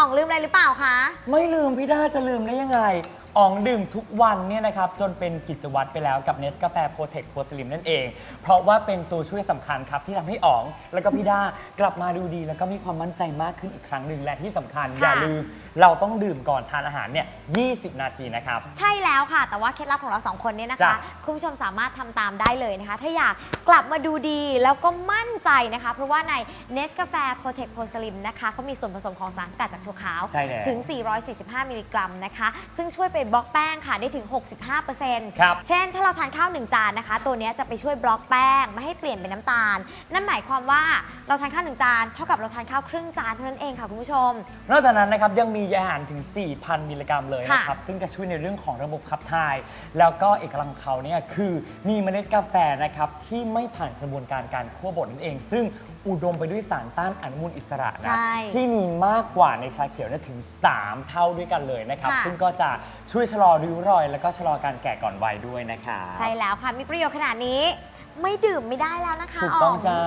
อ๋องลืมอะไรหรือเปล่าคะ ไม่ลืมพี่ด้าจะลืมได้ยังไงอ๋องดื่มทุกวันเนี่ยนะครับจนเป็นกิจวัตรไปแล้วกับเนสกาแฟโปรเทคโ s สลิมนั่นเอง เพราะว่าเป็นตัวช่วยสำคัญครับ ที่ทำให้อ๋องแล้วก็พี่ด้ากลับมาดูดี แล้วก็มีความมั่นใจมากขึ้นอีกครั้งหนึ่งและที่สำคัญค่ะอย่าลืมเราต้องดื่มก่อนทานอาหารเนี่ย 20 นาทีนะครับ ใช่แล้วค่ะ แต่ว่าเคล็ดลับของเราสองคนเนี่ยนะคะ จ้ะ คุณผู้ชมสามารถทำตามได้เลยนะคะ ถ้าอยากกลับมาดูดีแล้วก็มั่นใจนะคะ เพราะว่าใน n e s c a f e Protect Pro Slim นะคะเขามีส่วนผสมของสารสกัดจากถั่วขาว ใช่แล้ว ถึง 445 มิลลิกรัมนะคะ ซึ่งช่วยไปบล็อกแป้งค่ะได้ถึง 65%ครับเช่น ถ้าเราทานข้าวหนึ่งจานนะคะ ตัวเนี้ยจะไปช่วยบล็อกแป้งไม่ให้เปลี่ยนเป็นน้ำตาล นั่นหมายความว่าเราทานข้าวหนึ่งจานเท่ากับเราทานข้าวครึ่งจานเท่านั้นเองค่ะคุณผู้ชม นอกจากนั้นนะครับยังมียาอาหารถึง 4,000 มิลลิกรัมเลยค่ะนะครับ ซึ่งจะช่วยในเรื่องของระบบขับถ่าย แล้วก็เอกลักษณ์ของเขาเนี่ยคือมีเมล็ดกาแฟนะครับที่ไม่ผ่านกระบวนการการคั่วบดนั่นเอง ซึ่งอุดมไปด้วยสารต้านอนุมูลอิสระใช่นะที่มีมากกว่าในชาเขียวเนี่ยถึง 3 เท่าด้วยกันเลยนะครับ ค่ะ ซึ่งก็จะช่วยชะลอริ้วรอย แล้วก็ชะลอการแก่ก่อนวัยด้วยนะครับใช่แล้วค่ะ มีประโยชน์ขนาดนี้ ไม่ดื่มไม่ได้แล้วนะคะถูกต้องมจ้า